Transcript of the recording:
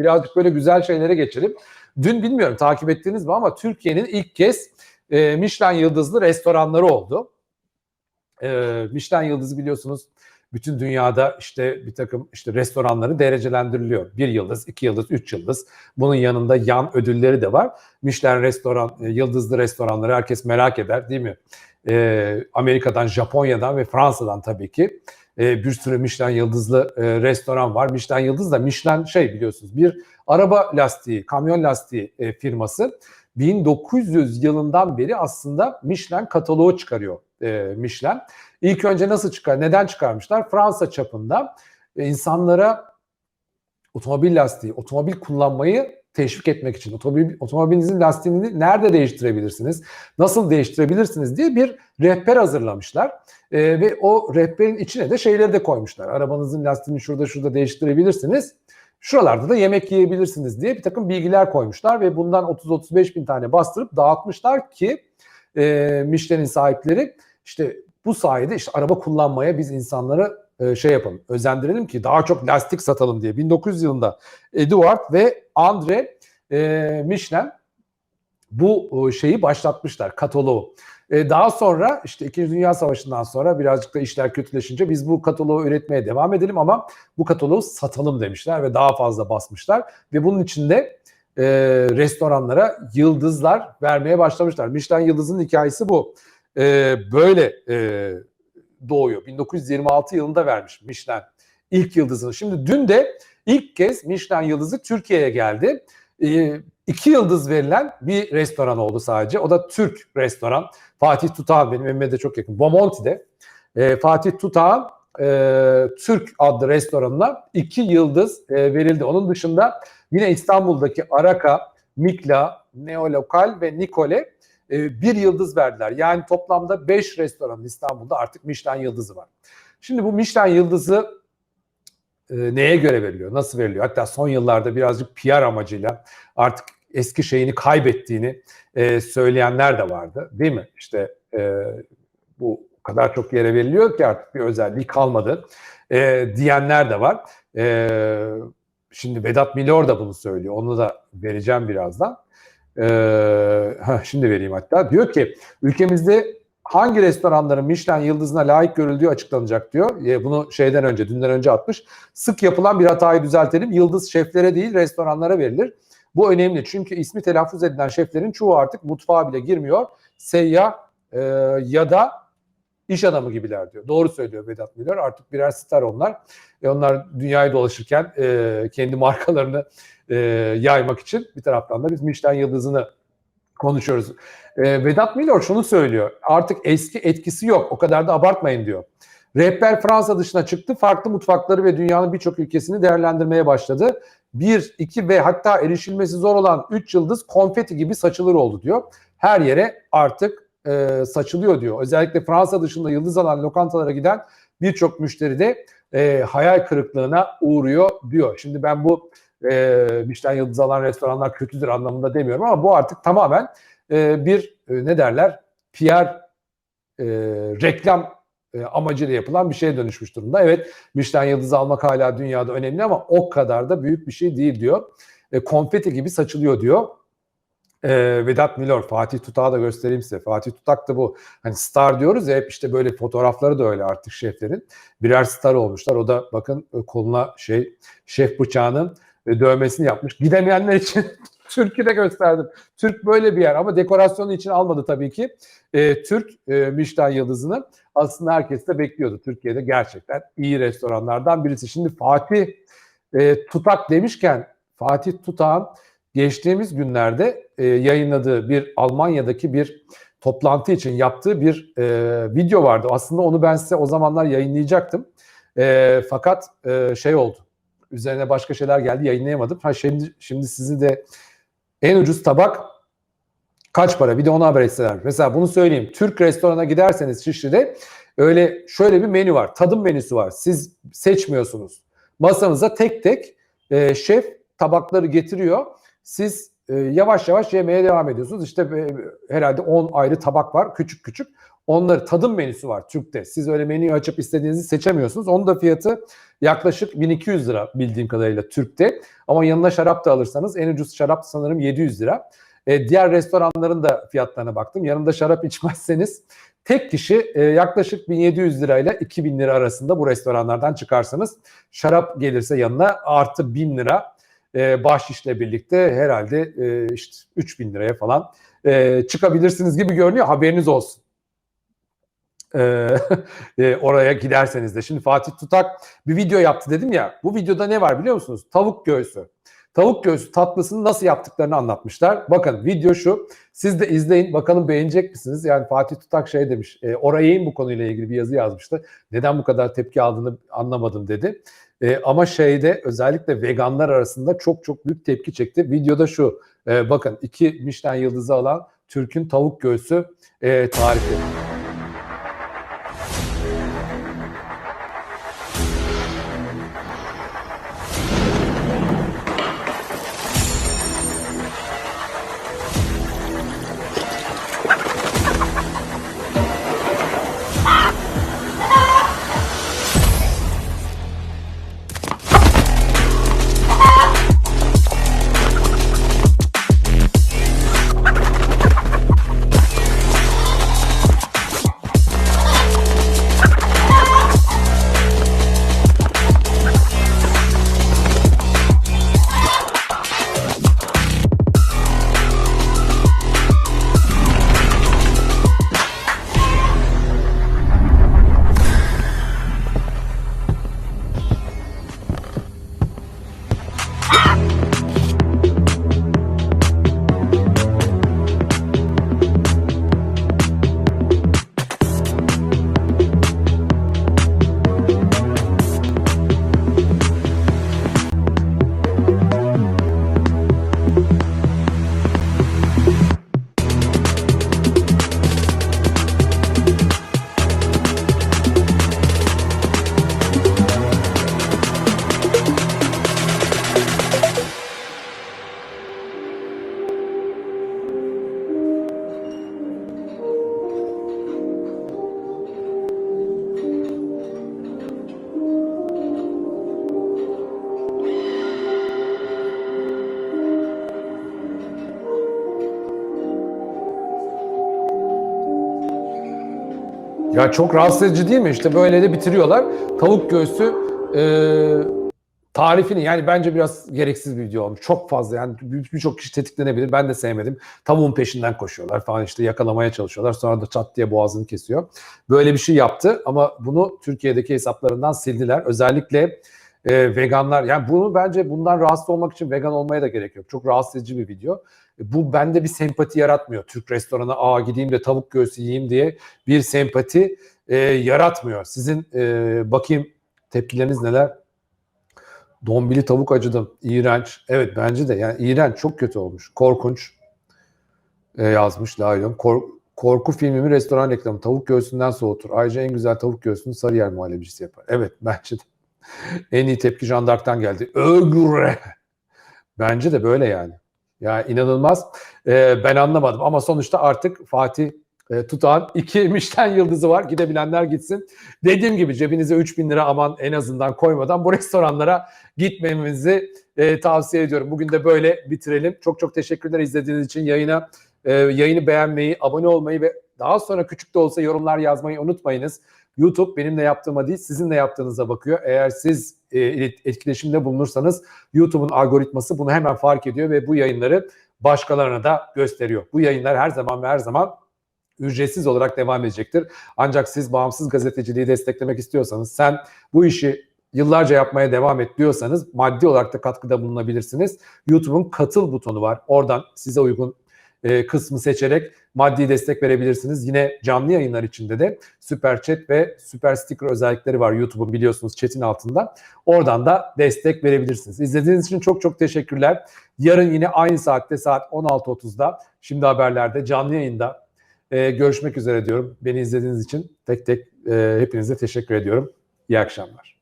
birazcık böyle güzel şeylere geçelim. Dün bilmiyorum takip ettiniz mi ama Türkiye'nin ilk kez e, Michelin yıldızlı restoranları oldu. E, Michelin yıldızı biliyorsunuz bütün dünyada işte bir takım işte restoranları derecelendiriliyor. Bir yıldız, iki yıldız, üç yıldız. Bunun yanında yan ödülleri de var. Michelin restoran, e, yıldızlı restoranları herkes merak eder değil mi? E, Amerika'dan, Japonya'dan ve Fransa'dan tabii ki e, bir sürü Michelin yıldızlı e, restoran var. Michelin yıldız da Michelin şey biliyorsunuz bir araba lastiği, kamyon lastiği e, firması. 1900 yılından beri aslında Michelin kataloğu çıkarıyor e, Michelin. İlk önce nasıl çıkar? Neden çıkarmışlar? Fransa çapında e, insanlara otomobil lastiği, otomobil kullanmayı teşvik etmek için otomobil, otomobilinizin lastiğini nerede değiştirebilirsiniz, nasıl değiştirebilirsiniz diye bir rehber hazırlamışlar. E, ve o rehberin içine de şeyleri de koymuşlar. Arabanızın lastiğini şurada şurada değiştirebilirsiniz. Şuralarda da yemek yiyebilirsiniz diye bir takım bilgiler koymuşlar ve bundan 30-35 bin tane bastırıp dağıtmışlar ki e, Michelin'in sahipleri işte bu sayede işte araba kullanmaya biz insanları e, şey yapalım, özendirelim ki daha çok lastik satalım diye. 1900 yılında Edward ve Andre e, Michelin bu e, şeyi başlatmışlar, kataloğu. E, daha sonra işte İkinci Dünya Savaşı'ndan sonra birazcık da işler kötüleşince biz bu kataloğu üretmeye devam edelim ama bu kataloğu satalım demişler ve daha fazla basmışlar. Ve bunun içinde e, restoranlara yıldızlar vermeye başlamışlar. Michelin yıldızının hikayesi bu. E, böyle e, doğuyor. 1926 yılında vermiş Michelin ilk yıldızını. Şimdi dün de ilk kez Michelin yıldızı Türkiye'ye geldi. E, iki yıldız verilen bir restoran oldu sadece. O da Türk restoran. Fatih Tutağan benim evime de çok yakın. Bomonti'de. E, Fatih Tutağan e, Türk adlı restoranına iki yıldız e, verildi. Onun dışında yine İstanbul'daki Araka, Mikla, Neolokal ve Nikole e, bir yıldız verdiler. Yani toplamda beş restoran İstanbul'da artık Michelin yıldızı var. Şimdi bu Michelin yıldızı e, neye göre veriliyor? Nasıl veriliyor? Hatta son yıllarda birazcık PR amacıyla artık eski şeyini kaybettiğini e, söyleyenler de vardı. Değil mi? İşte bu kadar çok yere veriliyor ki artık bir özelliği kalmadı diyenler de var. Şimdi Vedat Milor da bunu söylüyor. Onu da vereceğim birazdan. E, şimdi vereyim hatta. Diyor ki ülkemizde hangi restoranların Michelin yıldızına layık görüldüğü açıklanacak diyor. E, bunu şeyden önce, dünden önce atmış. Sık yapılan bir hatayı düzeltelim. Yıldız şeflere değil restoranlara verilir. Bu önemli çünkü ismi telaffuz edilen şeflerin çoğu artık mutfağa bile girmiyor. Seyyah e, ya da iş adamı gibiler diyor. Doğru söylüyor Vedat Milor. Artık birer star onlar. E onlar dünyayı dolaşırken e, kendi markalarını e, yaymak için bir taraftan da biz Michelin yıldızını konuşuyoruz. E, Vedat Milor şunu söylüyor. Artık eski etkisi yok. O kadar da abartmayın diyor. Rehber Fransa dışına çıktı. Farklı mutfakları ve dünyanın birçok ülkesini değerlendirmeye başladı. Bir, iki ve hatta erişilmesi zor olan üç yıldız konfeti gibi saçılır oldu diyor. Her yere artık e, saçılıyor diyor. Özellikle Fransa dışında yıldız alan lokantalara giden birçok müşteri de e, hayal kırıklığına uğruyor diyor. Şimdi ben bu e, Michelin yıldız alan restoranlar kötüdür anlamında demiyorum ama bu artık tamamen e, bir e, ne derler PR e, reklam e, amacıyla yapılan bir şeye dönüşmüş durumda. Evet Michelin yıldızı almak hala dünyada önemli ama o kadar da büyük bir şey değil diyor. E, konfeti gibi saçılıyor diyor. E, Vedat Milor, Fatih Tutak'ı da göstereyim size. Fatih Tutak da bu hani star diyoruz ya hep işte böyle fotoğrafları da öyle artık şeflerin. Birer star olmuşlar. O da bakın koluna şey şef bıçağının e, dövmesini yapmış. Gidemeyenler için Türkiye'de gösterdim. Türk böyle bir yer ama dekorasyonu için almadı tabii ki. E, Türk e, Michelin yıldızını aslında herkes de bekliyordu. Türkiye'de gerçekten iyi restoranlardan birisi. Şimdi Fatih e, Tutak demişken Fatih Tutak'ın geçtiğimiz günlerde e, yayınladığı bir Almanya'daki bir toplantı için yaptığı bir e, video vardı. Aslında onu ben size o zamanlar yayınlayacaktım. E, fakat e, şey oldu. Üzerine başka şeyler geldi yayınlayamadım. Ha şimdi şimdi sizi de en ucuz tabak kaç para? Bir de onu haber etseler. Mesela bunu söyleyeyim. Türk restorana giderseniz Şişli'de öyle şöyle bir menü var. Tadım menüsü var. Siz seçmiyorsunuz. Masanıza tek tek e, şef tabakları getiriyor. Siz e, yavaş yavaş yemeye devam ediyorsunuz. İşte e, herhalde 10 ayrı tabak var küçük küçük. Onları tadım menüsü var Türk'te. Siz öyle menüyü açıp istediğinizi seçemiyorsunuz. Onun da fiyatı yaklaşık 1200 lira bildiğim kadarıyla Türk'te. Ama yanına şarap da alırsanız en ucuz şarap sanırım 700 lira. E, diğer restoranların da fiyatlarına baktım. Yanında şarap içmezseniz tek kişi e, yaklaşık 1700 lirayla 2000 lira arasında bu restoranlardan çıkarsınız. Şarap gelirse yanına artı 1000 lira e, bahşişle birlikte herhalde e, işte 3000 liraya falan e, çıkabilirsiniz gibi görünüyor. Haberiniz olsun. E, e, oraya giderseniz de. Şimdi Fatih Tutak bir video yaptı dedim ya. Bu videoda ne var biliyor musunuz? Tavuk göğsü. Tavuk göğsü tatlısını nasıl yaptıklarını anlatmışlar. Bakın video şu. Siz de izleyin. Bakalım beğenecek misiniz? Yani Fatih Tutak şey demiş. E, Oray'ın bu konuyla ilgili bir yazı yazmıştı. Neden bu kadar tepki aldığını anlamadım dedi. E, ama şeyde özellikle veganlar arasında çok çok büyük tepki çekti. Videoda şu. E, bakın iki Michelin yıldızı alan Türk'ün tavuk göğsü e, tarifi. Ya çok rahatsız edici değil mi? İşte böyle de bitiriyorlar. Tavuk göğsü e, tarifini yani bence biraz gereksiz bir video olmuş. Çok fazla yani bir- birçok kişi tetiklenebilir. Ben de sevmedim. Tavuğun peşinden koşuyorlar falan işte yakalamaya çalışıyorlar. Sonra da çat diye boğazını kesiyor. Böyle bir şey yaptı ama bunu Türkiye'deki hesaplarından sildiler. Özellikle e, veganlar yani bunu bence bundan rahatsız olmak için vegan olmaya da gerek yok. Çok rahatsız edici bir video. E, Bu bende bir sempati yaratmıyor. Türk restoranına aa gideyim de tavuk göğsü yiyeyim diye bir sempati e, yaratmıyor. Sizin e, bakayım tepkileriniz neler? Dombili tavuk acıdım. İğrenç. Evet bence de. Yani iğrenç. Çok kötü olmuş. Korkunç. E, yazmış Laylon. Kor- korku filmimi restoran reklamı. Tavuk göğsünden soğutur. Ayrıca en güzel tavuk göğsünü Sarıyer muhallebicisi yapar. Evet bence de. En iyi tepki Jandark'tan geldi. Ögüre. Bence de böyle yani. Ya inanılmaz. E, ben anlamadım ama sonuçta artık Fatih e, tutan iki Michelin yıldızı var. Gidebilenler gitsin. Dediğim gibi cebinize 3000 lira aman en azından koymadan bu restoranlara gitmemizi e, tavsiye ediyorum. Bugün de böyle bitirelim. Çok çok teşekkürler izlediğiniz için. Yayına e, yayını beğenmeyi, abone olmayı ve daha sonra küçük de olsa yorumlar yazmayı unutmayınız. YouTube benimle yaptığıma değil sizinle yaptığınıza bakıyor. Eğer siz e, et- etkileşimde bulunursanız YouTube'un algoritması bunu hemen fark ediyor ve bu yayınları başkalarına da gösteriyor. Bu yayınlar her zaman ve her zaman ücretsiz olarak devam edecektir. Ancak siz bağımsız gazeteciliği desteklemek istiyorsanız, sen bu işi yıllarca yapmaya devam et diyorsanız maddi olarak da katkıda bulunabilirsiniz. YouTube'un katıl butonu var. Oradan size uygun e, kısmı seçerek maddi destek verebilirsiniz. Yine canlı yayınlar içinde de süper chat ve süper sticker özellikleri var YouTube'un biliyorsunuz chat'in altında. Oradan da destek verebilirsiniz. İzlediğiniz için çok çok teşekkürler. Yarın yine aynı saatte saat 16.30'da şimdi haberlerde canlı yayında e, görüşmek üzere diyorum. Beni izlediğiniz için tek tek e, hepinize teşekkür ediyorum. İyi akşamlar.